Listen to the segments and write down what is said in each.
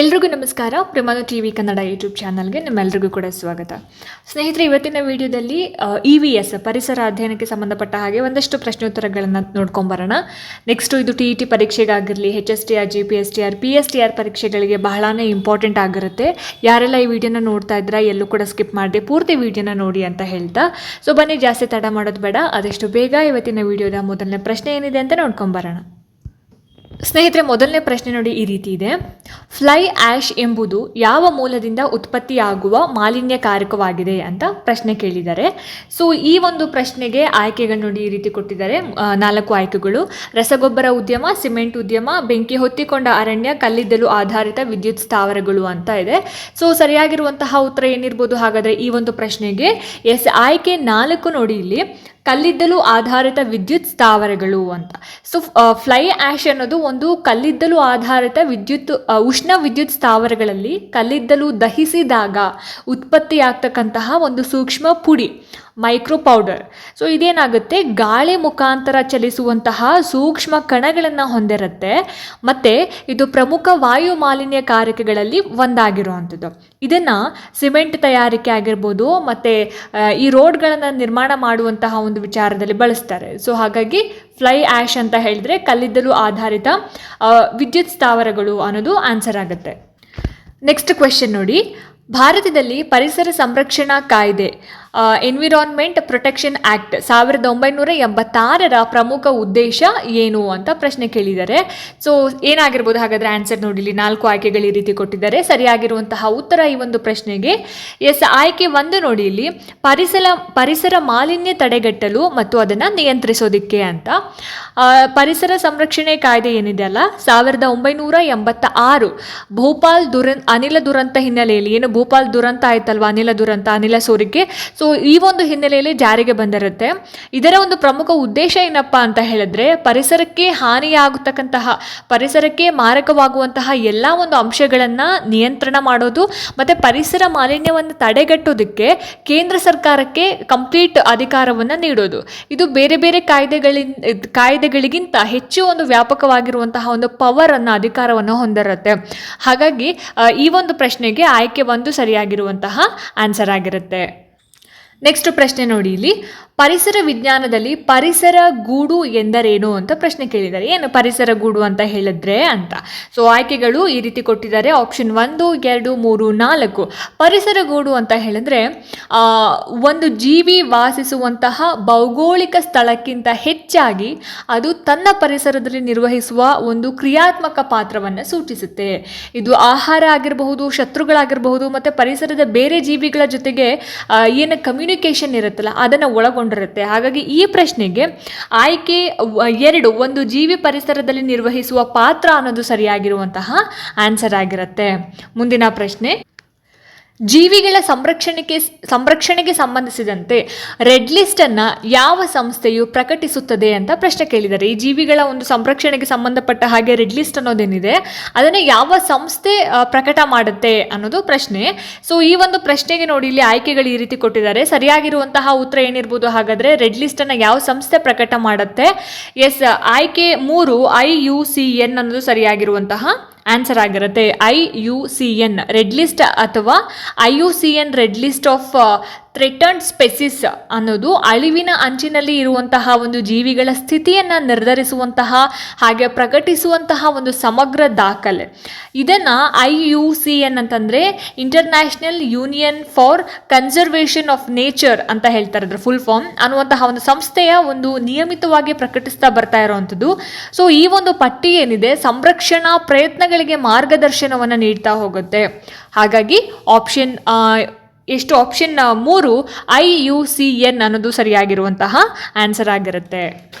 ಎಲ್ರಿಗೂ ನಮಸ್ಕಾರ. ಪ್ರಮಾಣ ಟಿ ವಿ ಕನ್ನಡ ಯೂಟ್ಯೂಬ್ ಚಾನಲ್ಗೆ ನಿಮ್ಮೆಲ್ಲರಿಗೂ ಕೂಡ ಸ್ವಾಗತ. ಸ್ನೇಹಿತರೆ, ಇವತ್ತಿನ ವಿಡಿಯೋದಲ್ಲಿ ಇ ವಿ ಎಸ್ ಪರಿಸರ ಅಧ್ಯಯನಕ್ಕೆ ಸಂಬಂಧಪಟ್ಟ ಹಾಗೆ ಒಂದಷ್ಟು ಪ್ರಶ್ನೋತ್ತರಗಳನ್ನು ನೋಡ್ಕೊಂಬರೋಣ. ನೆಕ್ಸ್ಟು ಇದು T E T ಪರೀಕ್ಷೆಗಾಗಿರಲಿ H S T R G P S T R P S T R ಪರೀಕ್ಷೆಗಳಿಗೆ ಬಹಳನೇ ಇಂಪಾರ್ಟೆಂಟ್ ಆಗಿರುತ್ತೆ. ಯಾರೆಲ್ಲ ಈ ವಿಡಿಯೋನ ನೋಡ್ತಾ ಇದ್ದೀರಾ, ಎಲ್ಲೂ ಕೂಡ ಸ್ಕಿಪ್ ಮಾಡಿದೆ, ಪೂರ್ತಿ ವಿಡಿಯೋನ ನೋಡಿ ಅಂತ ಹೇಳ್ತಾ. ಸೊ ಬನ್ನಿ, ಜಾಸ್ತಿ ತಡ ಮಾಡೋದು ಬೇಡ. ಆದಷ್ಟು ಬೇಗ ಇವತ್ತಿನ ವಿಡಿಯೋದ ಮೊದಲನೇ ಪ್ರಶ್ನೆ ಏನಿದೆ ಅಂತ ನೋಡ್ಕೊಂಬರೋಣ. ಸ್ನೇಹಿತರೆ, ಮೊದಲನೇ ಪ್ರಶ್ನೆ ನೋಡಿ ಈ ರೀತಿ ಇದೆ. ಫ್ಲೈ ಆ್ಯಶ್ ಎಂಬುದು ಯಾವ ಮೂಲದಿಂದ ಉತ್ಪತ್ತಿಯಾಗುವ ಮಾಲಿನ್ಯಕಾರಕವಾಗಿದೆ ಅಂತ ಪ್ರಶ್ನೆ ಕೇಳಿದ್ದಾರೆ. ಸೊ ಈ ಒಂದು ಪ್ರಶ್ನೆಗೆ ಆಯ್ಕೆಗಳು ನೋಡಿ ಈ ರೀತಿ ಕೊಟ್ಟಿದ್ದಾರೆ. ನಾಲ್ಕು ಆಯ್ಕೆಗಳು. ರಸಗೊಬ್ಬರ ಉದ್ಯಮ, ಸಿಮೆಂಟ್ ಉದ್ಯಮ, ಬೆಂಕಿ ಹೊತ್ತಿಕೊಂಡ ಅರಣ್ಯ, ಕಲ್ಲಿದ್ದಲು ಆಧಾರಿತ ವಿದ್ಯುತ್ ಸ್ಥಾವರಗಳು ಅಂತ ಇದೆ. ಸೊ ಸರಿಯಾಗಿರುವಂತಹ ಉತ್ತರ ಏನಿರ್ಬೋದು? ಹಾಗಾದರೆ ಈ ಒಂದು ಪ್ರಶ್ನೆಗೆ ಎಸ್ ಆಯ್ಕೆ ನಾಲ್ಕು ನೋಡಿ ಇಲ್ಲಿ. ಕಲ್ಲಿದ್ದಲು ಆಧಾರಿತ ವಿದ್ಯುತ್ ಸ್ಥಾವರಗಳು ಅಂತ. ಸೊ ಫ್ಲೈ ಆ್ಯಶ್ ಅನ್ನೋದು ಒಂದು ಕಲ್ಲಿದ್ದಲು ಆಧಾರಿತ ವಿದ್ಯುತ್ ಉಷ್ಣ ವಿದ್ಯುತ್ ಸ್ಥಾವರಗಳಲ್ಲಿ ಕಲ್ಲಿದ್ದಲು ದಹಿಸಿದಾಗ ಉತ್ಪತ್ತಿಯಾಗ್ತಕ್ಕಂತಹ ಒಂದು ಸೂಕ್ಷ್ಮ ಪುಡಿ. Micro powder. ಸೊ ಇದೇನಾಗುತ್ತೆ? ಗಾಳಿ ಮುಖಾಂತರ ಚಲಿಸುವಂತಹ ಸೂಕ್ಷ್ಮ ಕಣಗಳನ್ನು ಹೊಂದಿರುತ್ತೆ. ಮತ್ತು ಇದು ಪ್ರಮುಖ ವಾಯು ಮಾಲಿನ್ಯಕಾರಕಗಳಲ್ಲಿ ಒಂದಾಗಿರುವಂಥದ್ದು. ಇದನ್ನು ಸಿಮೆಂಟ್ ತಯಾರಿಕೆ ಆಗಿರ್ಬೋದು, ಮತ್ತು ಈ ರೋಡ್ಗಳನ್ನು ನಿರ್ಮಾಣ ಮಾಡುವಂತಹ ಒಂದು ವಿಚಾರದಲ್ಲಿ ಬಳಸ್ತಾರೆ. ಸೊ ಹಾಗಾಗಿ ಫ್ಲೈ ಆ್ಯಶ್ ಅಂತ ಹೇಳಿದ್ರೆ ಕಲ್ಲಿದ್ದಲು ಆಧಾರಿತ ವಿದ್ಯುತ್ ಸ್ಥಾವರಗಳು ಅನ್ನೋದು ಆನ್ಸರ್ ಆಗುತ್ತೆ. ನೆಕ್ಸ್ಟ್ ಕ್ವೆಶನ್ ನೋಡಿ. ಭಾರತದಲ್ಲಿ ಪರಿಸರ ಸಂರಕ್ಷಣಾ ಕಾಯ್ದೆ ಎನ್ವಿರಾನ್ಮೆಂಟ್ ಪ್ರೊಟೆಕ್ಷನ್ ಆ್ಯಕ್ಟ್ ಸಾವಿರದ ಒಂಬೈನೂರ ಎಂಬತ್ತಾರರ ಪ್ರಮುಖ ಉದ್ದೇಶ ಏನು ಅಂತ ಪ್ರಶ್ನೆ ಕೇಳಿದ್ದಾರೆ. ಸೊ ಏನಾಗಿರ್ಬೋದು ಹಾಗಾದರೆ ಆನ್ಸರ್ ನೋಡಿ, ಇಲ್ಲಿ ನಾಲ್ಕು ಆಯ್ಕೆಗಳು ಈ ರೀತಿ ಕೊಟ್ಟಿದ್ದಾರೆ. ಸರಿಯಾಗಿರುವಂತಹ ಉತ್ತರ ಈ ಒಂದು ಪ್ರಶ್ನೆಗೆ. ಎಸ್ ಆಯ್ಕೆ ಒಂದು ನೋಡಿ ಇಲ್ಲಿ. ಪರಿಸರ ಪರಿಸರ ಮಾಲಿನ್ಯ ತಡೆಗಟ್ಟಲು ಮತ್ತು ಅದನ್ನು ನಿಯಂತ್ರಿಸೋದಿಕ್ಕೆ ಅಂತ. ಪರಿಸರ ಸಂರಕ್ಷಣೆ ಕಾಯ್ದೆ ಏನಿದೆ ಅಲ್ಲ? ಸಾವಿರದ ಒಂಬೈನೂರ ಎಂಬತ್ತ ಆರು ಭೋಪಾಲ್ ದುರಂತ ಅನಿಲ ದುರಂತ ಹಿನ್ನೆಲೆಯಲ್ಲಿ, ಏನು ಭೋಪಾಲ್ ದುರಂತ ಆಯ್ತಲ್ವಾ? ಅನಿಲ ದುರಂತ, ಅನಿಲ ಸೋರಿಕೆ. ಸೊ ಈ ಒಂದು ಹಿನ್ನೆಲೆಯಲ್ಲಿ ಜಾರಿಗೆ ಬಂದಿರುತ್ತೆ. ಇದರ ಒಂದು ಪ್ರಮುಖ ಉದ್ದೇಶ ಏನಪ್ಪ ಅಂತ ಹೇಳಿದ್ರೆ ಪರಿಸರಕ್ಕೆ ಹಾನಿಯಾಗತಕ್ಕಂತಹ, ಪರಿಸರಕ್ಕೆ ಮಾರಕವಾಗುವಂತಹ ಎಲ್ಲ ಒಂದು ಅಂಶಗಳನ್ನು ನಿಯಂತ್ರಣ ಮಾಡೋದು ಮತ್ತು ಪರಿಸರ ಮಾಲಿನ್ಯವನ್ನು ತಡೆಗಟ್ಟೋದಕ್ಕೆ ಕೇಂದ್ರ ಸರ್ಕಾರಕ್ಕೆ ಕಂಪ್ಲೀಟ್ ಅಧಿಕಾರವನ್ನು ನೀಡೋದು. ಇದು ಬೇರೆ ಬೇರೆ ಕಾಯ್ದೆಗಳಿಂದ ಕಾಯ್ದೆಗಳಿಗಿಂತ ಹೆಚ್ಚು ಒಂದು ವ್ಯಾಪಕವಾಗಿರುವಂತಹ ಒಂದು ಪವರ್ ಅನ್ನು ಅಧಿಕಾರವನ್ನು ಹೊಂದಿರುತ್ತೆ. ಹಾಗಾಗಿ ಈ ಒಂದು ಪ್ರಶ್ನೆಗೆ ಆಯ್ಕೆ ಒಂದು ಸರಿಯಾಗಿರುವಂತಹ ಆನ್ಸರ್ ಆಗಿರುತ್ತೆ. ನೆಕ್ಸ್ಟ್ ಪ್ರಶ್ನೆ ನೋಡಿ ಇಲ್ಲಿ. ಪರಿಸರ ವಿಜ್ಞಾನದಲ್ಲಿ ಪರಿಸರ ಗೂಡು ಎಂದರೇನು ಅಂತ ಪ್ರಶ್ನೆ ಕೇಳಿದ್ದಾರೆ. ಏನು ಪರಿಸರ ಗೂಡು ಅಂತ ಹೇಳಿದ್ರೆ ಅಂತ. ಸೊ ಆಯ್ಕೆಗಳು ಈ ರೀತಿ ಕೊಟ್ಟಿದ್ದಾರೆ. ಆಪ್ಷನ್ ಒಂದು, ಎರಡು, ಮೂರು, ನಾಲ್ಕು. ಪರಿಸರ ಗೂಡು ಅಂತ ಹೇಳಿದ್ರೆ ಒಂದು ಜೀವಿ ವಾಸಿಸುವಂತಹ ಭೌಗೋಳಿಕ ಸ್ಥಳಕ್ಕಿಂತ ಹೆಚ್ಚಾಗಿ ಅದು ತನ್ನ ಪರಿಸರದಲ್ಲಿ ನಿರ್ವಹಿಸುವ ಒಂದು ಕ್ರಿಯಾತ್ಮಕ ಪಾತ್ರವನ್ನು ಸೂಚಿಸುತ್ತೆ. ಇದು ಆಹಾರ ಆಗಿರಬಹುದು, ಶತ್ರುಗಳಾಗಿರಬಹುದು, ಮತ್ತು ಪರಿಸರದ ಬೇರೆ ಜೀವಿಗಳ ಜೊತೆಗೆ ಏನು ಏನು ಕಮ್ಯುನಿಕೇಷನ್ ಇರುತ್ತಲ್ಲ, ಅದನ್ನು ಒಳಗೊಂಡಿರುತ್ತೆ. ಹಾಗಾಗಿ ಈ ಪ್ರಶ್ನೆಗೆ ಆಯ್ಕೆ ಎರಡು, ಒಂದು ಜೀವಿ ಪರಿಸರದಲ್ಲಿ ನಿರ್ವಹಿಸುವ ಪಾತ್ರ ಅನ್ನೋದು ಸರಿಯಾಗಿರುವಂತಹ ಆನ್ಸರ್ ಆಗಿರುತ್ತೆ. ಮುಂದಿನ ಪ್ರಶ್ನೆ ಜೀವಿಗಳ ಸಂರಕ್ಷಣೆಗೆ ಸಂರಕ್ಷಣೆಗೆ ಸಂಬಂಧಿಸಿದಂತೆ ರೆಡ್ ಲಿಸ್ಟನ್ನು ಯಾವ ಸಂಸ್ಥೆಯು ಪ್ರಕಟಿಸುತ್ತದೆ ಅಂತ ಪ್ರಶ್ನೆ ಕೇಳಿದ್ದಾರೆ. ಈ ಜೀವಿಗಳ ಒಂದು ಸಂರಕ್ಷಣೆಗೆ ಸಂಬಂಧಪಟ್ಟ ಹಾಗೆ ರೆಡ್ ಲಿಸ್ಟ್ ಅನ್ನೋದೇನಿದೆ, ಅದನ್ನು ಯಾವ ಸಂಸ್ಥೆ ಪ್ರಕಟ ಮಾಡುತ್ತೆ ಅನ್ನೋದು ಪ್ರಶ್ನೆ. ಸೊ ಈ ಒಂದು ಪ್ರಶ್ನೆಗೆ ನೋಡಿ ಇಲ್ಲಿ ಆಯ್ಕೆಗಳು ಈ ರೀತಿ ಕೊಟ್ಟಿದ್ದಾರೆ. ಸರಿಯಾಗಿರುವಂತಹ ಉತ್ತರ ಏನಿರ್ಬೋದು? ಹಾಗಾದರೆ ರೆಡ್ ಲಿಸ್ಟನ್ನು ಯಾವ ಸಂಸ್ಥೆ ಪ್ರಕಟ ಮಾಡುತ್ತೆ? ಎಸ್, ಆಯ್ಕೆ ಮೂರು, ಐ ಯು ಸಿ ಎನ್ ಅನ್ನೋದು ಸರಿಯಾಗಿರುವಂತಹ ಆನ್ಸರ್ ಆಗಿರುತ್ತೆ I U C N red list ಅಥವಾ I U C N red list of threatened species ಅನ್ನೋದು ಅಳಿವಿನ ಅಂಚಿನಲ್ಲಿ ಇರುವಂತಹ ಒಂದು ಜೀವಿಗಳ ಸ್ಥಿತಿಯನ್ನು ನಿರ್ಧರಿಸುವಂತಹ ಹಾಗೆ ಪ್ರಕಟಿಸುವಂತಹ ಒಂದು ಸಮಗ್ರ ದಾಖಲೆ. ಇದನ್ನು ಐ ಯು ಸಿ ಎನ್ ಅಂತಂದರೆ international union for conservation of nature ಅಂತ ಹೇಳ್ತಾರೆ ಅದರ ಫುಲ್ ಫಾರ್ಮ್ ಅನ್ನುವಂತಹ ಒಂದು ಸಂಸ್ಥೆಯ ಒಂದು ನಿಯಮಿತವಾಗಿ ಪ್ರಕಟಿಸ್ತಾ ಬರ್ತಾ ಇರುವಂಥದ್ದು. ಸೊ ಈ ಒಂದು ಪಟ್ಟಿ ಏನಿದೆ ಸಂರಕ್ಷಣಾ ಪ್ರಯತ್ನಗಳಿಗೆ ಮಾರ್ಗದರ್ಶನವನ್ನು ನೀಡ್ತಾ ಹೋಗುತ್ತೆ. ಹಾಗಾಗಿ ಆಪ್ಷನ್ ಎಷ್ಟು ಆಪ್ಷನ್ ಮೂರು ಐ ಯು ಸಿ ಎನ್ ಅನ್ನೋದು ಸರಿಯಾಗಿರುವಂತಹ ಆನ್ಸರ್ ಆಗಿರುತ್ತೆ.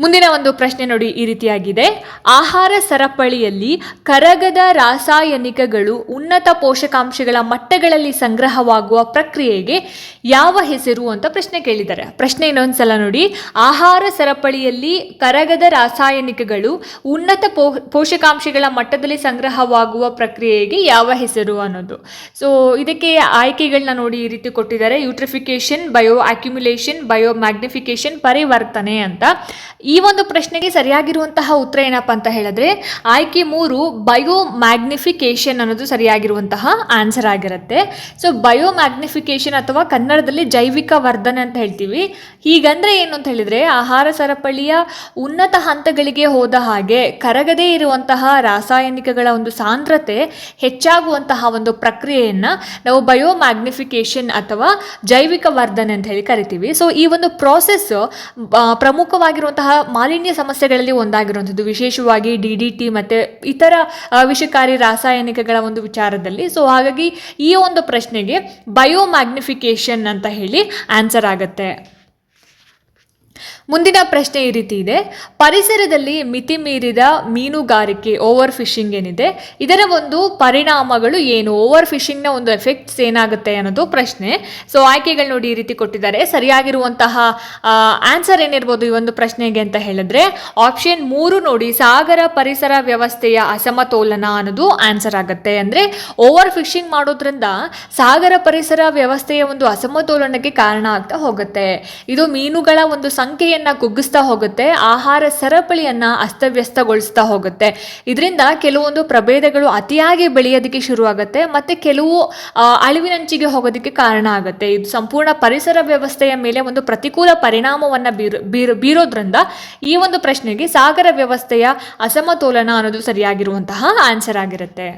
ಮುಂದಿನ ಒಂದು ಪ್ರಶ್ನೆ ನೋಡಿ ಈ ರೀತಿಯಾಗಿದೆ. ಆಹಾರ ಸರಪಳಿಯಲ್ಲಿ ಕರಗದ ರಾಸಾಯನಿಕಗಳು ಉನ್ನತ ಪೋಷಕಾಂಶಗಳ ಮಟ್ಟಗಳಲ್ಲಿ ಸಂಗ್ರಹವಾಗುವ ಪ್ರಕ್ರಿಯೆಗೆ ಯಾವ ಹೆಸರು ಅಂತ ಪ್ರಶ್ನೆ ಕೇಳಿದ್ದಾರೆ. ಪ್ರಶ್ನೆ ಇನ್ನೊಂದ್ಸಲ ನೋಡಿ. ಆಹಾರ ಸರಪಳಿಯಲ್ಲಿ ಕರಗದ ರಾಸಾಯನಿಕಗಳು ಉನ್ನತ ಪೋಷಕಾಂಶಗಳ ಮಟ್ಟದಲ್ಲಿ ಸಂಗ್ರಹವಾಗುವ ಪ್ರಕ್ರಿಯೆಗೆ ಯಾವ ಹೆಸರು ಅನ್ನೋದು. ಸೊ ಇದಕ್ಕೆ ಆಯ್ಕೆಗಳನ್ನ ನೋಡಿ ಈ ರೀತಿ ಕೊಟ್ಟಿದ್ದಾರೆ. Eutrophication bio accumulation bio magnification ಪರಿವರ್ತನೆ ಅಂತ. ಈ ಒಂದು ಪ್ರಶ್ನೆಗೆ ಸರಿಯಾಗಿರುವಂತಹ ಉತ್ತರ ಏನಪ್ಪ ಅಂತ ಹೇಳಿದ್ರೆ, ಆಯ್ಕೆ ಮೂರು ಬಯೋ ಮ್ಯಾಗ್ನಿಫಿಕೇಶನ್ ಅನ್ನೋದು ಸರಿಯಾಗಿರುವಂತಹ ಆನ್ಸರ್ ಆಗಿರುತ್ತೆ. ಸೊ ಬಯೋ ಮ್ಯಾಗ್ನಿಫಿಕೇಶನ್ ಅಥವಾ ಕನ್ನಡದಲ್ಲಿ ಜೈವಿಕ ವರ್ಧನೆ ಅಂತ ಹೇಳ್ತೀವಿ. ಹೀಗಂದ್ರೆ ಏನು ಅಂತ ಹೇಳಿದ್ರೆ, ಆಹಾರ ಸರಪಳಿಯ ಉನ್ನತ ಹಂತಗಳಿಗೆ ಹೋದ ಹಾಗೆ ಕರಗದೇ ಇರುವಂತಹ ರಾಸಾಯನಿಕಗಳ ಒಂದು ಸಾಂದ್ರತೆ ಹೆಚ್ಚಾಗುವಂತಹ ಒಂದು ಪ್ರಕ್ರಿಯೆಯನ್ನ ನಾವು ಬಯೋ ಮ್ಯಾಗ್ನಿಫಿಕೇಶನ್ ಅಥವಾ ಜೈವಿಕ ವರ್ಧನೆ ಅಂತ ಹೇಳಿ ಕರಿತೀವಿ. ಸೊ ಈ ಒಂದು ಪ್ರಾಸೆಸ್ ಪ್ರಮುಖವಾಗಿರುವಂತಹ ಮಾಲಿನ್ಯ ಸಮಸ್ಯೆಗಳಲ್ಲಿ ಒಂದಾಗಿರುವಂಥದ್ದು, ವಿಶೇಷವಾಗಿ ಡಿ ಡಿ ಟಿ ಮತ್ತು ಇತರ ವಿಷಕಾರಿ ರಾಸಾಯನಿಕಗಳ ಒಂದು ವಿಚಾರದಲ್ಲಿ. ಸೊ ಹಾಗಾಗಿ ಈ ಒಂದು ಪ್ರಶ್ನೆಗೆ ಬಯೋ ಮ್ಯಾಗ್ನಿಫಿಕೇಶನ್ ಅಂತ ಹೇಳಿ ಆನ್ಸರ್ ಆಗುತ್ತೆ. ಮುಂದಿನ ಪ್ರಶ್ನೆ ಈ ರೀತಿ ಇದೆ. ಪರಿಸರದಲ್ಲಿ ಮಿತಿ ಮೀರಿದ ಮೀನುಗಾರಿಕೆ ಓವರ್ ಫಿಶಿಂಗ್ ಏನಿದೆ? ಇದರ ಒಂದು ಪರಿಣಾಮಗಳು ಏನು? ಓವರ್ ಫಿಶಿಂಗ್ನ ಒಂದು ಎಫೆಕ್ಟ್ಸ್ ಏನಾಗುತ್ತೆ ಅನ್ನೋದು ಪ್ರಶ್ನೆ. ಸೊ ಆಯ್ಕೆಗಳು ನೋಡಿ ಈ ರೀತಿ ಕೊಟ್ಟಿದ್ದಾರೆ. ಸರಿಯಾಗಿರುವಂತಹ ಆನ್ಸರ್ ಏನಿರ್ಬೋದು ಈ ಒಂದು ಪ್ರಶ್ನೆಗೆ ಅಂತ ಹೇಳಿದ್ರೆ ಆಪ್ಷನ್ ಮೂರು ನೋಡಿ, ಸಾಗರ ಪರಿಸರ ವ್ಯವಸ್ಥೆಯ ಅಸಮತೋಲನ ಅನ್ನೋದು ಆನ್ಸರ್ ಆಗುತ್ತೆ. ಅಂದರೆ ಓವರ್ ಫಿಶಿಂಗ್ ಮಾಡೋದ್ರಿಂದ ಸಾಗರ ಪರಿಸರ ವ್ಯವಸ್ಥೆಯ ಒಂದು ಅಸಮತೋಲನಕ್ಕೆ ಕಾರಣ ಆಗ್ತಾ ಹೋಗುತ್ತೆ. ಇದು ಮೀನುಗಳ ಒಂದು ಸಂಖ್ಯೆಯನ್ನ ಕುಗ್ಗಿಸ್ತಾ ಹೋಗುತ್ತೆ, ಆಹಾರ ಸರಪಳಿಯನ್ನ ಅಸ್ತವ್ಯಸ್ತಗೊಳಿಸ್ತಾ ಹೋಗುತ್ತೆ. ಇದರಿಂದ ಕೆಲವೊಂದು ಪ್ರಭೇದಗಳು ಅತಿಯಾಗಿ ಬೆಳೆಯೋದಕ್ಕೆ ಶುರುವಾಗುತ್ತೆ, ಮತ್ತೆ ಕೆಲವು ಅಳಿವಿನಂಚಿಗೆ ಹೋಗೋದಕ್ಕೆ ಕಾರಣ ಆಗುತ್ತೆ. ಇದು ಸಂಪೂರ್ಣ ಪರಿಸರ ವ್ಯವಸ್ಥೆಯ ಮೇಲೆ ಒಂದು ಪ್ರತಿಕೂಲ ಪರಿಣಾಮವನ್ನ ಬೀರು ಬೀರು, ಬೀರೋದ್ರಿಂದ ಈ ಒಂದು ಪ್ರಶ್ನೆಗೆ ಸಾಗರ ವ್ಯವಸ್ಥೆಯ ಅಸಮತೋಲನ ಅನ್ನೋದು ಸರಿಯಾಗಿರುವಂತಹ ಆನ್ಸರ್ ಆಗಿರುತ್ತೆ.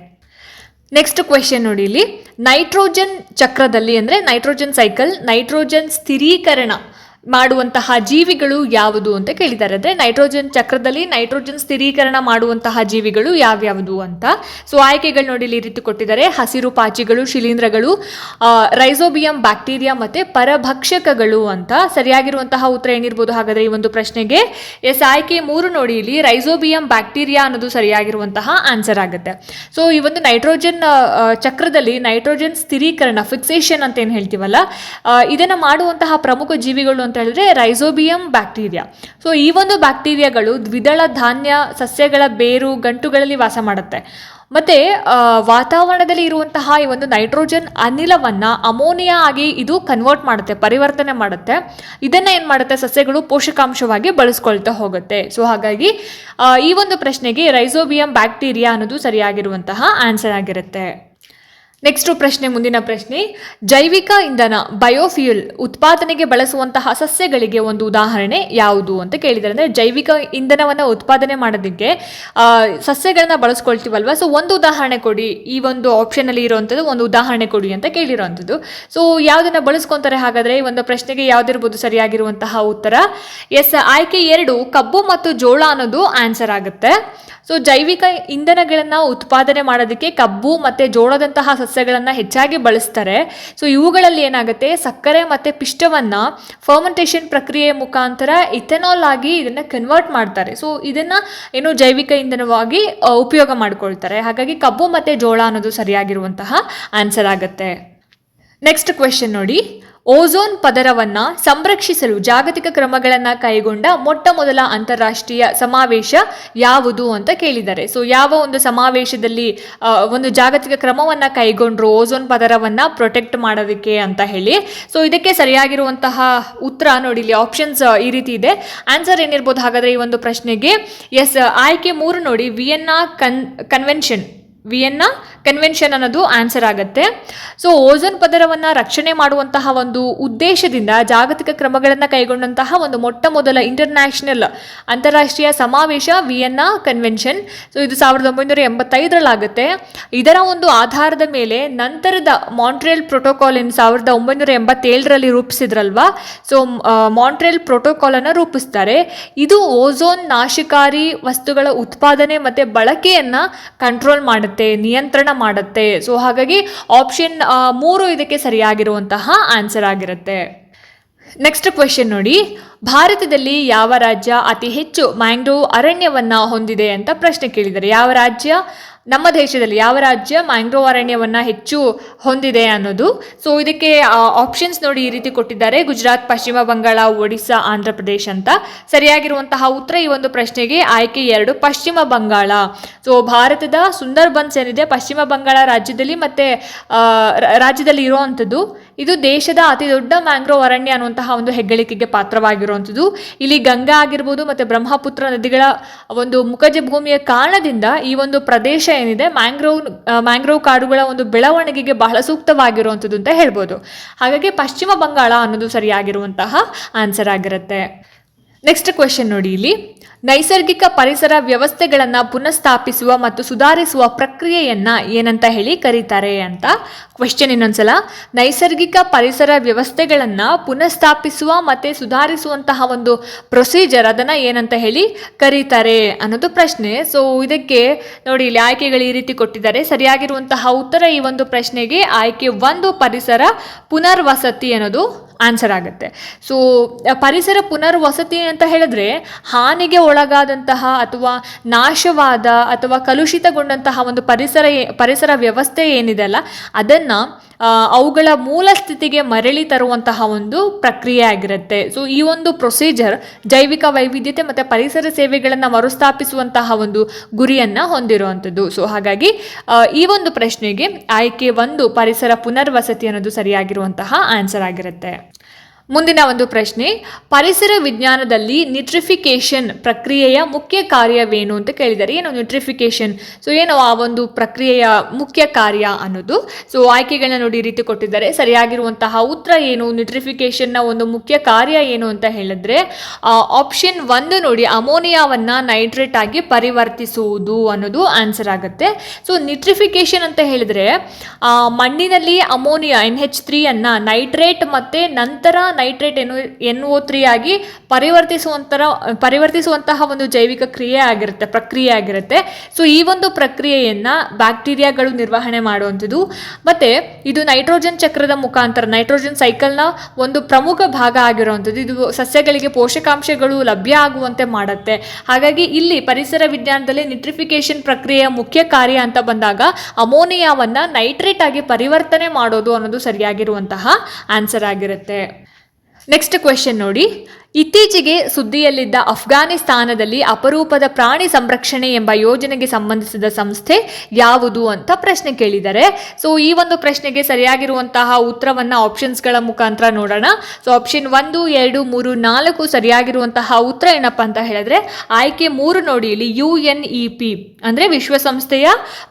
ನೆಕ್ಸ್ಟ್ ಕ್ವೆಶನ್ ನೋಡಿ ಇಲ್ಲಿ. ನೈಟ್ರೋಜನ್ ಚಕ್ರದಲ್ಲಿ ಅಂದರೆ ನೈಟ್ರೋಜನ್ ಸೈಕಲ್ ನೈಟ್ರೋಜನ್ ಸ್ಥಿರೀಕರಣ. ಮಾಡುವಂತಹ ಜೀವಿಗಳು ಯಾವುದು ಅಂತ ಕೇಳಿದ್ದಾರೆ. ಅಂದರೆ ನೈಟ್ರೋಜನ್ ಚಕ್ರದಲ್ಲಿ ನೈಟ್ರೋಜನ್ ಸ್ಥಿರೀಕರಣ ಮಾಡುವಂತಹ ಜೀವಿಗಳು ಯಾವ್ಯಾವುದು ಅಂತ. ಸೊ ಆಯ್ಕೆಗಳು ನೋಡಿ ಇಲ್ಲಿ ರೀತಿ ಕೊಟ್ಟಿದ್ದಾರೆ ಹಸಿರು ಪಾಚಿಗಳು, ಶಿಲೀಂಧ್ರಗಳು ರೈಸೋಬಿಯಂ ಬ್ಯಾಕ್ಟೀರಿಯಾ ಮತ್ತು ಪರಭಕ್ಷಕಗಳು ಅಂತ. ಸರಿಯಾಗಿರುವಂತಹ ಉತ್ತರ ಏನಿರ್ಬೋದು ಹಾಗಾದರೆ ಈ ಒಂದು ಪ್ರಶ್ನೆಗೆ? ಎಸ್ ಆಯ್ಕೆ ಮೂರು ನೋಡಿ ಇಲ್ಲಿ. ರೈಸೋಬಿಯಂ ಬ್ಯಾಕ್ಟೀರಿಯಾ ಅನ್ನೋದು ಸರಿಯಾಗಿರುವಂತಹ ಆನ್ಸರ್ ಆಗುತ್ತೆ. ಸೊ ಈ ಒಂದು ನೈಟ್ರೋಜನ್ ಚಕ್ರದಲ್ಲಿ ನೈಟ್ರೋಜನ್ ಸ್ಥಿರೀಕರಣ ಫಿಕ್ಸೇಷನ್ ಅಂತ ಏನು ಹೇಳ್ತೀವಲ್ಲ ಇದನ್ನ ಮಾಡುವಂತಹ ಪ್ರಮುಖ ಜೀವಿಗಳು ಅಂತ ಹೇಳಿದ್ರೆ ರೈಸೋಬಿಯಂ ಬ್ಯಾಕ್ಟೀರಿಯಾ ಸೊ ಈ ಒಂದು ಬ್ಯಾಕ್ಟೀರಿಯಾಗಳು ದ್ವಿದಳ ಧಾನ್ಯ ಸಸ್ಯಗಳ ಬೇರು ಗಂಟುಗಳಲ್ಲಿ ವಾಸ ಮಾಡುತ್ತೆ. ಮತ್ತೆ ವಾತಾವರಣದಲ್ಲಿ ಇರುವಂತಹ ಈ ಒಂದು ನೈಟ್ರೋಜನ್ ಅನಿಲವನ್ನ ಅಮೋನಿಯಾ ಆಗಿ ಇದು ಕನ್ವರ್ಟ್ ಮಾಡುತ್ತೆ, ಪರಿವರ್ತನೆ ಮಾಡುತ್ತೆ. ಇದನ್ನ ಏನು ಮಾಡುತ್ತೆ? ಸಸ್ಯಗಳು ಪೋಷಕಾಂಶವಾಗಿ ಬಳಸ್ಕೊಳ್ತಾ ಹೋಗುತ್ತೆ. ಸೊ ಹಾಗಾಗಿ ಈ ಒಂದು ಪ್ರಶ್ನೆಗೆ ರೈಸೋಬಿಯಂ ಬ್ಯಾಕ್ಟೀರಿಯಾ ಅನ್ನೋದು ಸರಿಯಾಗಿರುವಂತಹ ಆನ್ಸರ್ ಆಗಿರುತ್ತೆ. ನೆಕ್ಸ್ಟ್ ಪ್ರಶ್ನೆ, ಮುಂದಿನ ಪ್ರಶ್ನೆ. ಜೈವಿಕ ಇಂಧನ ಬಯೋಫ್ಯೂಲ್ ಉತ್ಪಾದನೆಗೆ ಬಳಸುವಂತಹ ಸಸ್ಯಗಳಿಗೆ ಒಂದು ಉದಾಹರಣೆ ಯಾವುದು ಅಂತ ಕೇಳಿದ್ದಾರೆ. ಅಂದರೆ ಜೈವಿಕ ಇಂಧನವನ್ನು ಉತ್ಪಾದನೆ ಮಾಡೋದಕ್ಕೆ ಸಸ್ಯಗಳನ್ನ ಬಳಸ್ಕೊಳ್ತೀವಲ್ವ? ಸೊ ಒಂದು ಉದಾಹರಣೆ ಕೊಡಿ. ಈ ಒಂದು ಆಪ್ಷನಲ್ಲಿ ಇರುವಂಥದ್ದು ಒಂದು ಉದಾಹರಣೆ ಕೊಡಿ ಅಂತ ಕೇಳಿರುವಂಥದ್ದು ಸೊ ಯಾವುದನ್ನು ಬಳಸ್ಕೊತಾರೆ ಹಾಗಾದರೆ? ಈ ಒಂದು ಪ್ರಶ್ನೆಗೆ ಯಾವುದಿರ್ಬೋದು ಸರಿಯಾಗಿರುವಂತಹ ಉತ್ತರ? ಎಸ್ ಆಯ್ಕೆ ಎರಡು, ಕಬ್ಬು ಮತ್ತು ಜೋಳ ಅನ್ನೋದು ಆನ್ಸರ್ ಆಗುತ್ತೆ. ಸೊ ಜೈವಿಕ ಇಂಧನಗಳನ್ನು ಉತ್ಪಾದನೆ ಮಾಡೋದಕ್ಕೆ ಕಬ್ಬು ಮತ್ತು ಜೋಳದಂತಹ ಸಸ್ಯಗಳನ್ನು ಹೆಚ್ಚಾಗಿ ಬಳಸ್ತಾರೆ. ಸೊ ಇವುಗಳಲ್ಲಿ ಏನಾಗುತ್ತೆ? ಸಕ್ಕರೆ ಮತ್ತು ಪಿಷ್ಟವನ್ನು ಫರ್ಮೆಂಟೇಷನ್ ಪ್ರಕ್ರಿಯೆ ಮುಖಾಂತರ ಇಥೆನಾಲ್ ಆಗಿ ಇದನ್ನು ಕನ್ವರ್ಟ್ ಮಾಡ್ತಾರೆ. ಸೊ ಇದನ್ನು ಏನು ಜೈವಿಕ ಇಂಧನವಾಗಿ ಉಪಯೋಗ ಮಾಡ್ಕೊಳ್ತಾರೆ. ಹಾಗಾಗಿ ಕಬ್ಬು ಮತ್ತು ಜೋಳ ಅನ್ನೋದು ಸರಿಯಾಗಿರುವಂತಹ ಆನ್ಸರ್ ಆಗುತ್ತೆ. ನೆಕ್ಸ್ಟ್ ಕ್ವೆಶನ್ ನೋಡಿ. ಓಝೋನ್ ಪದರವನ್ನ ಸಂರಕ್ಷಿಸಲು ಜಾಗತಿಕ ಕ್ರಮಗಳನ್ನ ಕೈಗೊಂಡ ಮೊಟ್ಟ ಮೊದಲ ಅಂತಾರಾಷ್ಟ್ರೀಯ ಸಮಾವೇಶ ಯಾವುದು ಅಂತ ಕೇಳಿದ್ದಾರೆ. ಸೊ ಯಾವ ಒಂದು ಸಮಾವೇಶದಲ್ಲಿ ಒಂದು ಜಾಗತಿಕ ಕ್ರಮವನ್ನ ಕೈಗೊಂಡ್ರು ಓಝೋನ್ ಪದರವನ್ನ ಪ್ರೊಟೆಕ್ಟ್ ಮಾಡೋದಕ್ಕೆ ಅಂತ ಹೇಳಿ. ಸೊ ಇದಕ್ಕೆ ಸರಿಯಾಗಿರುವಂತಹ ಉತ್ತರ ನೋಡಿ, ಇಲ್ಲಿ ಆಪ್ಷನ್ಸ್ ಈ ರೀತಿ ಇದೆ. ಆನ್ಸರ್ ಏನಿರ್ಬೋದು ಹಾಗಾದ್ರೆ ಈ ಒಂದು ಪ್ರಶ್ನೆಗೆ? ಎಸ್ ಆಯ್ಕೆ ಮೂರು ನೋಡಿ Vienna con convention Vienna convention ಅನ್ನೋದು ಆನ್ಸರ್ ಆಗುತ್ತೆ. ಸೊ ಓಝೋನ್ ಪದರವನ್ನು ರಕ್ಷಣೆ ಮಾಡುವಂತಹ ಒಂದು ಉದ್ದೇಶದಿಂದ ಜಾಗತಿಕ ಕ್ರಮಗಳನ್ನು ಕೈಗೊಂಡಂತಹ ಒಂದು ಮೊಟ್ಟ ಮೊದಲ ಇಂಟರ್ನ್ಯಾಷನಲ್ ಅಂತಾರಾಷ್ಟ್ರೀಯ ಸಮಾವೇಶ ವಿಯೆನ್ನಾ ಕನ್ವೆನ್ಷನ್ ಸೊ ಇದು ಸಾವಿರದ ಒಂಬೈನೂರ ಎಂಬತ್ತೈದರಲ್ಲಾಗುತ್ತೆ. ಇದರ ಒಂದು ಆಧಾರದ ಮೇಲೆ ನಂತರದ ಮಾಂಟ್ರಿಯಲ್ ಪ್ರೋಟೋಕಾಲ್ ಇನ್ ಸಾವಿರದ ಒಂಬೈನೂರ ಎಂಬತ್ತೇಳರಲ್ಲಿ ರೂಪಿಸಿದ್ರಲ್ವಾ? So Montreal ಪ್ರೋಟೋಕಾಲನ್ನು ರೂಪಿಸ್ತಾರೆ. ಇದು ಓಝೋನ್ ನಾಶಕಾರಿ ವಸ್ತುಗಳ ಉತ್ಪಾದನೆ ಮತ್ತು ಬಳಕೆಯನ್ನು ಕಂಟ್ರೋಲ್ ಮಾಡುತ್ತೆ. ನಿಯಂತ್ರಣ ಮಾಡುತ್ತೆ. ಸೊ ಹಾಗಾಗಿ ಆಪ್ಷನ್ ಮೂರು ಇದಕ್ಕೆ ಸರಿಯಾಗಿರುವಂತಹ ಆನ್ಸರ್ ಆಗಿರುತ್ತೆ. ನೆಕ್ಸ್ಟ್ ಕ್ವೆಶನ್ ನೋಡಿ, ಭಾರತದಲ್ಲಿ ಯಾವ ರಾಜ್ಯ ಅತಿ ಹೆಚ್ಚು ಮ್ಯಾಂಗ್ರೋವ್ ಅರಣ್ಯವನ್ನ ಹೊಂದಿದೆ ಅಂತ ಪ್ರಶ್ನೆ ಕೇಳಿದ್ದಾರೆ. ಯಾವ ರಾಜ್ಯ? ನಮ್ಮ ದೇಶದಲ್ಲಿ ಯಾವ ರಾಜ್ಯ ಮ್ಯಾಂಗ್ರೋವ್ ಅರಣ್ಯವನ್ನು ಹೆಚ್ಚು ಹೊಂದಿದೆ ಅನ್ನೋದು. ಸೊ ಇದಕ್ಕೆ ಆಪ್ಷನ್ಸ್ ನೋಡಿ ಈ ರೀತಿ ಕೊಟ್ಟಿದ್ದಾರೆ. ಗುಜರಾತ್, ಪಶ್ಚಿಮ ಬಂಗಾಳ, ಒಡಿಸ್ಸಾ, ಆಂಧ್ರ ಪ್ರದೇಶ ಅಂತ. ಸರಿಯಾಗಿರುವಂತಹ ಉತ್ತರ ಈ ಒಂದು ಪ್ರಶ್ನೆಗೆ ಆಯ್ಕೆ ಎರಡು, ಪಶ್ಚಿಮ ಬಂಗಾಳ. ಸೊ ಭಾರತದ ಸುಂದರ್ಬನ್ಸ್ ಏನಿದೆ? ಪಶ್ಚಿಮ ಬಂಗಾಳ ರಾಜ್ಯದಲ್ಲಿ ಮತ್ತೆ ರಾಜ್ಯದಲ್ಲಿ ಇರುವಂಥದ್ದು ಇದು ದೇಶದ ಅತಿ ದೊಡ್ಡ ಮ್ಯಾಂಗ್ರೋವ್ ಅರಣ್ಯ ಅನ್ನುವಂತಹ ಒಂದು ಹೆಗ್ಗಳಿಕೆಗೆ ಪಾತ್ರವಾಗಿರುವಂಥದ್ದು. ಇಲ್ಲಿ ಗಂಗಾ ಆಗಿರ್ಬೋದು ಮತ್ತು ಬ್ರಹ್ಮಪುತ್ರ ನದಿಗಳ ಒಂದು ಮುಖಜ ಭೂಮಿಯ ಕಾರಣದಿಂದ ಈ ಒಂದು ಪ್ರದೇಶ ಏನಿದೆ, ಮ್ಯಾಂಗ್ರೋವ್ ಮ್ಯಾಂಗ್ರೋವ್ ಕಾಡುಗಳ ಒಂದು ಬೆಳವಣಿಗೆಗೆ ಬಹಳ ಸೂಕ್ತವಾಗಿರುವಂಥದ್ದು ಅಂತ ಹೇಳ್ಬೋದು. ಹಾಗಾಗಿ ಪಶ್ಚಿಮ ಬಂಗಾಳ ಅನ್ನೋದು ಸರಿಯಾಗಿರುವಂತಹ ಆನ್ಸರ್ ಆಗಿರುತ್ತೆ. ನೆಕ್ಸ್ಟ್ ಕ್ವೆಶನ್ ನೋಡಿ ಇಲ್ಲಿ. ನೈಸರ್ಗಿಕ ಪರಿಸರ ವ್ಯವಸ್ಥೆಗಳನ್ನು ಪುನಃಸ್ಥಾಪಿಸುವ ಮತ್ತು ಸುಧಾರಿಸುವ ಪ್ರಕ್ರಿಯೆಯನ್ನು ಏನಂತ ಹೇಳಿ ಕರೀತಾರೆ ಅಂತ ಕ್ವೆಶನ್ ಇನ್ನೊಂದ್ಸಲ. ನೈಸರ್ಗಿಕ ಪರಿಸರ ವ್ಯವಸ್ಥೆಗಳನ್ನು ಪುನಃಸ್ಥಾಪಿಸುವ ಮತ್ತು ಸುಧಾರಿಸುವಂತಹ ಒಂದು ಪ್ರೊಸೀಜರ್ ಅದನ್ನು ಏನಂತ ಹೇಳಿ ಕರೀತಾರೆ ಅನ್ನೋದು ಪ್ರಶ್ನೆ. ಸೊ ಇದಕ್ಕೆ ನೋಡಿ ಇಲ್ಲಿ ಆಯ್ಕೆಗಳು ಈ ರೀತಿ ಕೊಟ್ಟಿದ್ದಾರೆ. ಸರಿಯಾಗಿರುವಂತಹ ಉತ್ತರ ಈ ಒಂದು ಪ್ರಶ್ನೆಗೆ ಆಯ್ಕೆ ಒಂದು ಪರಿಸರ ಪುನರ್ವಸತಿ ಅನ್ನೋದು. ಆನ್ಸರ್ ಆಗುತ್ತೆ. ಸೊ ಪರಿಸರ ಪುನರ್ವಸತಿ ಅಂತ ಹೇಳಿದ್ರೆ ಹಾನಿಗೆ ಒಳಗಾದಂತಹ ಅಥವಾ ನಾಶವಾದ ಅಥವಾ ಕಲುಷಿತಗೊಂಡಂತಹ ಒಂದು ಪರಿಸರ ಪರಿಸರ ವ್ಯವಸ್ಥೆ ಏನಿದೆ ಅಲ್ಲ, ಅದನ್ನು ಅವುಗಳ ಮೂಲ ಸ್ಥಿತಿಗೆ ಮರಳಿ ತರುವಂತಹ ಒಂದು ಪ್ರಕ್ರಿಯೆ ಆಗಿರುತ್ತೆ. ಸೊ ಈ ಒಂದು ಪ್ರೊಸೀಜರ್ ಜೈವಿಕ ವೈವಿಧ್ಯತೆ ಮತ್ತು ಪರಿಸರ ಸೇವೆಗಳನ್ನು ಮರುಸ್ಥಾಪಿಸುವಂತಹ ಒಂದು ಗುರಿಯನ್ನು ಹೊಂದಿರುವಂಥದ್ದು. ಸೊ ಹಾಗಾಗಿ ಈ ಒಂದು ಪ್ರಶ್ನೆಗೆ ಆಯ್ಕೆ ಒಂದು ಪರಿಸರ ಪುನರ್ವಸತಿ ಅನ್ನೋದು ಸರಿಯಾಗಿರುವಂತಹ ಆನ್ಸರ್ ಆಗಿರುತ್ತೆ. ಮುಂದಿನ ಒಂದು ಪ್ರಶ್ನೆ, ಪರಿಸರ ವಿಜ್ಞಾನದಲ್ಲಿ ನ್ಯೂಟ್ರಿಫಿಕೇಷನ್ ಪ್ರಕ್ರಿಯೆಯ ಮುಖ್ಯ ಕಾರ್ಯವೇನು ಅಂತ ಕೇಳಿದ್ದಾರೆ ಏನು ನ್ಯೂಟ್ರಿಫಿಕೇಷನ್ ಸೊ ಏನು ಆ ಒಂದು ಪ್ರಕ್ರಿಯೆಯ ಮುಖ್ಯ ಕಾರ್ಯ ಅನ್ನೋದು? ಸೊ ಆಯ್ಕೆಗಳನ್ನ ನೋಡಿ ರೀತಿ ಕೊಟ್ಟಿದ್ದಾರೆ. ಸರಿಯಾಗಿರುವಂತಹ ಉತ್ತರ ಏನು? ನ್ಯೂಟ್ರಿಫಿಕೇಷನ್ನ ಒಂದು ಮುಖ್ಯ ಕಾರ್ಯ ಏನು ಅಂತ ಹೇಳಿದ್ರೆ ಆಪ್ಷನ್ ಒಂದು ನೋಡಿ, ಅಮೋನಿಯಾವನ್ನು ನೈಟ್ರೇಟ್ ಆಗಿ ಪರಿವರ್ತಿಸುವುದು ಅನ್ನೋದು ಆನ್ಸರ್ ಆಗುತ್ತೆ. ಸೊ ನ್ಯೂಟ್ರಿಫಿಕೇಶನ್ ಅಂತ ಹೇಳಿದ್ರೆ ಮಣ್ಣಿನಲ್ಲಿ ಅಮೋನಿಯಾ ಎನ್ ಹೆಚ್ ನೈಟ್ರೇಟ್ ಮತ್ತು ನಂತರ nitrate N N O three ಆಗಿ ಪರಿವರ್ತಿಸುವಂತರ, ಪರಿವರ್ತಿಸುವಂತಹ ಒಂದು ಜೈವಿಕ ಕ್ರಿಯೆ ಆಗಿರುತ್ತೆ, ಪ್ರಕ್ರಿಯೆ ಆಗಿರುತ್ತೆ. ಸೊ ಈ ಒಂದು ಪ್ರಕ್ರಿಯೆಯನ್ನು ಬ್ಯಾಕ್ಟೀರಿಯಾಗಳು ನಿರ್ವಹಣೆ ಮಾಡುವಂಥದ್ದು. ಮತ್ತು ಇದು ನೈಟ್ರೋಜನ್ ಚಕ್ರದ ಮುಖಾಂತರ, ನೈಟ್ರೋಜನ್ ಸೈಕಲ್ನ ಒಂದು ಪ್ರಮುಖ ಭಾಗ ಆಗಿರುವಂಥದ್ದು. ಇದು ಸಸ್ಯಗಳಿಗೆ ಪೋಷಕಾಂಶಗಳು ಲಭ್ಯ ಆಗುವಂತೆ ಮಾಡುತ್ತೆ. ಹಾಗಾಗಿ ಇಲ್ಲಿ ಪರಿಸರ ವಿಜ್ಞಾನದಲ್ಲಿ ನಿಟ್ರಿಫಿಕೇಶನ್ ಪ್ರಕ್ರಿಯೆಯ ಮುಖ್ಯ ಕಾರ್ಯ ಅಂತ ಬಂದಾಗ ಅಮೋನಿಯಾವನ್ನು ನೈಟ್ರೇಟ್ ಆಗಿ ಪರಿವರ್ತನೆ ಮಾಡೋದು ಅನ್ನೋದು ಸರಿಯಾಗಿರುವಂತಹ ಆನ್ಸರ್ ಆಗಿರುತ್ತೆ. ನೆಕ್ಸ್ಟ್ ಕ್ವೆಶನ್ ನೋಡಿ. ಇತ್ತೀಚೆಗೆ ಸುದ್ದಿಯಲ್ಲಿದ್ದ ಅಫ್ಘಾನಿಸ್ತಾನದಲ್ಲಿ ಅಪರೂಪದ ಪ್ರಾಣಿ ಸಂರಕ್ಷಣೆ ಎಂಬ ಯೋಜನೆಗೆ ಸಂಬಂಧಿಸಿದ ಸಂಸ್ಥೆ ಯಾವುದು ಅಂತ ಪ್ರಶ್ನೆ ಕೇಳಿದ್ದಾರೆ ಸೊ ಈ ಒಂದು ಪ್ರಶ್ನೆಗೆ ಸರಿಯಾಗಿರುವಂತಹ ಉತ್ತರವನ್ನು ಆಪ್ಷನ್ಸ್ಗಳ ಮುಖಾಂತರ ನೋಡೋಣ. ಸೊ ಆಪ್ಷನ್ ಒಂದು, ಎರಡು, ಮೂರು, ನಾಲ್ಕು ಸರಿಯಾಗಿರುವಂತಹ ಉತ್ತರ ಏನಪ್ಪ ಅಂತ ಹೇಳಿದ್ರೆ, ಆಯ್ಕೆ ಮೂರು ನೋಡಿ ಇಲ್ಲಿ ಯು ಎನ್ ಇ ಪಿ ಅಂದರೆ ವಿಶ್ವಸಂಸ್ಥೆಯ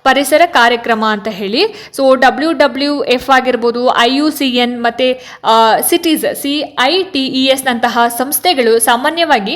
ಪರಿಸರ ಕಾರ್ಯಕ್ರಮ ಅಂತ ಹೇಳಿ. ಸೊ ಡಬ್ಲ್ಯೂ ಡಬ್ಲ್ಯೂ ಎಫ್ ಆಗಿರ್ಬೋದು ಐ ಯು ಸಿ ಎನ್ ಮತ್ತು CITES C I T E S ನಂತಹ ಸಂಸ್ಥೆಗಳು ಸಾಮಾನ್ಯವಾಗಿ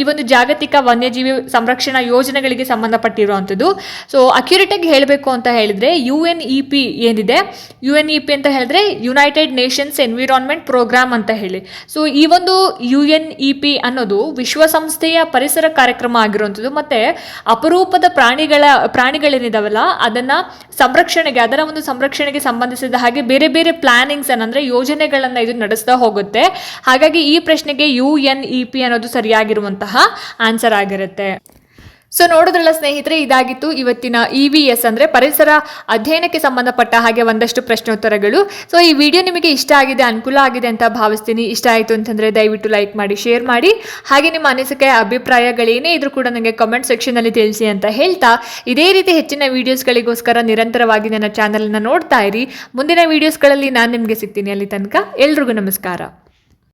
ಈ ಒಂದು ಜಾಗತಿಕ ವನ್ಯಜೀವಿ ಸಂರಕ್ಷಣಾ ಯೋಜನೆಗಳಿಗೆ ಸಂಬಂಧಪಟ್ಟಿರುವಂಥದ್ದು. ಸೊ ಅಕ್ಯುರೇಟಾಗಿ ಹೇಳಬೇಕು ಅಂತ ಹೇಳಿದ್ರೆ ಯು ಎನ್ ಇ ಪಿ ಏನಿದೆ? ಯು ಎನ್ ಇ ಪಿ ಅಂತ ಹೇಳಿದ್ರೆ ಯುನೈಟೆಡ್ ನೇಷನ್ಸ್ ಎನ್ವಿರಾನ್ಮೆಂಟ್ ಪ್ರೋಗ್ರಾಮ್ ಅಂತ ಹೇಳಿ. ಸೊ ಈ ಒಂದು ಯು ಎನ್ ಇ ಪಿ ಅನ್ನೋದು ವಿಶ್ವಸಂಸ್ಥೆಯ ಪರಿಸರ ಕಾರ್ಯಕ್ರಮ ಆಗಿರುವಂಥದ್ದು. ಮತ್ತು, ಅಪರೂಪದ ಪ್ರಾಣಿಗಳ, ಪ್ರಾಣಿಗಳೇನಿದಾವಲ್ಲ, ಅದನ್ನು ಸಂರಕ್ಷಣೆಗೆ, ಅದರ ಒಂದು ಸಂರಕ್ಷಣೆಗೆ ಸಂಬಂಧಿಸಿದ ಹಾಗೆ ಬೇರೆ ಬೇರೆ ಪ್ಲಾನಿಂಗ್ಸ್ ಅಂದರೆ ಯೋಜನೆಗಳನ್ನು ಇದು ನಡೆಸ್ತಾ ಹೋಗುತ್ತೆ. ಹಾಗಾಗಿ ಈ ಪ್ರಶ್ನೆಗೆ ಯು ಎನ್ ಇ ಪಿ ಅನ್ನೋದು ಸರಿಯಾಗಿರುವಂತಹ ಆನ್ಸರ್ ಆಗಿರುತ್ತೆ. ಸೊ ನೋಡೋದ್ರಲ್ಲ ಸ್ನೇಹಿತರೆ, ಇದಾಗಿತ್ತು ಇವತ್ತಿನ ಇ ವಿ ಎಸ್ ಅಂದರೆ ಪರಿಸರ ಅಧ್ಯಯನಕ್ಕೆ ಸಂಬಂಧಪಟ್ಟ ಹಾಗೆ ಒಂದಷ್ಟು ಪ್ರಶ್ನೋತ್ತರಗಳು. ಸೊ ಈ ವಿಡಿಯೋ ನಿಮಗೆ ಇಷ್ಟ ಆಗಿದೆ, ಅನುಕೂಲ ಆಗಿದೆ ಅಂತ ಭಾವಿಸ್ತೀನಿ. ಇಷ್ಟ ಆಯಿತು ಅಂತಂದರೆ ದಯವಿಟ್ಟು ಲೈಕ್ ಮಾಡಿ ಶೇರ್ ಮಾಡಿ. ಹಾಗೆ ನಿಮ್ಮ ಅನಿಸಿಕೆ, ಅಭಿಪ್ರಾಯಗಳೇನೇ ಇದ್ರೂ ಕೂಡ ನನಗೆ ಕಮೆಂಟ್ ಸೆಕ್ಷನಲ್ಲಿ ತಿಳಿಸಿ ಅಂತ ಹೇಳ್ತಾ, ಇದೇ ರೀತಿ ಹೆಚ್ಚಿನ ವೀಡಿಯೋಸ್ಗಳಿಗೋಸ್ಕರ ನಿರಂತರವಾಗಿ ನನ್ನ ಚಾನಲನ್ನು ನೋಡ್ತಾ ಇರಿ. ಮುಂದಿನ ವೀಡಿಯೋಸ್ಗಳಲ್ಲಿ ನಾನು ನಿಮಗೆ ಸಿಗ್ತೀನಿ ಅಲ್ಲಿ ತನಕ. ಎಲ್ರಿಗೂ ನಮಸ್ಕಾರ.